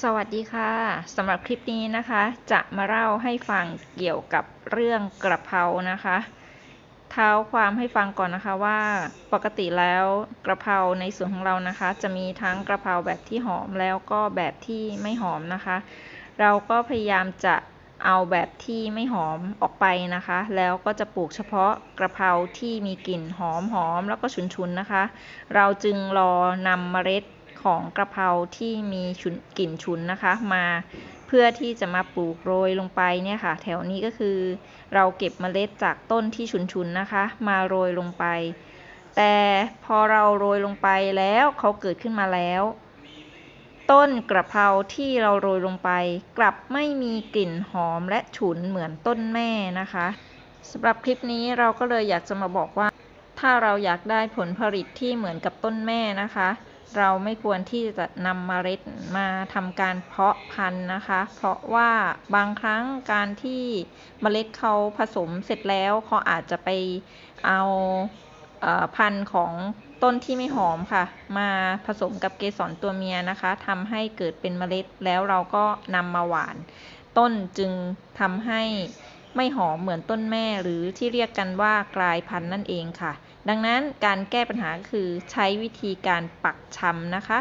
สวัสดีค่ะสำหรับคลิปนี้นะคะ จะมาเล่าให้ฟังเกี่ยวกับเรื่องกระเพรานะคะ เท้าความให้ฟังก่อนนะคะว่าปกติแล้วกระเพราในส่วนของเรานะคะ จะมีทั้งกระเพราแบบที่หอมแล้วก็แบบที่ไม่หอมนะคะ เราก็พยายามจะเอาแบบที่ไม่หอมออกไปนะคะ แล้วก็จะปลูกเฉพาะกระเพราที่มีกลิ่นหอมหอมแล้วก็ฉุนๆนะคะ เราจึงรอนำเมล็ด ของกระเพราที่มีฉุนกลิ่นฉุนนะคะมาเพื่อที่จะมาปลูกโรยลงไปเนี่ยค่ะ แถวนี้ก็คือ เราเก็บเมล็ดจากต้นที่ฉุนๆนะคะ มาโรยลงไป แต่พอเราโรยลงไปแล้วเขาเกิดขึ้นมาแล้ว ต้นกระเพราที่เราโรยลงไป กลับไม่มีกลิ่นหอมและฉุนเหมือนต้นแม่นะคะสำหรับคลิปนี้เราก็เลยอยากจะมาบอกว่า ถ้าเราอยากได้ผลผลิตที่เหมือนกับต้นแม่นะคะ เราไม่ควรที่จะนำเมล็ดมาทำการเพาะพันธุ์นะคะ เพราะว่าบางครั้งการที่เมล็ดเขาผสมเสร็จแล้วเขาอาจจะไปเอาเอ่อพันธุ์ของต้นที่ไม่หอมค่ะ มาผสมกับเกสรตัวเมียนะคะทำให้เกิดเป็นเมล็ดแล้วเราก็นำมาหวาน ต้นจึงทำให้ ไม่หอมเหมือนต้นแม่หรือที่เรียกกันว่ากลายพันธุ์นั่นเองค่ะ ดังนั้นการแก้ปัญหาคือใช้วิธีการปักชำนะคะ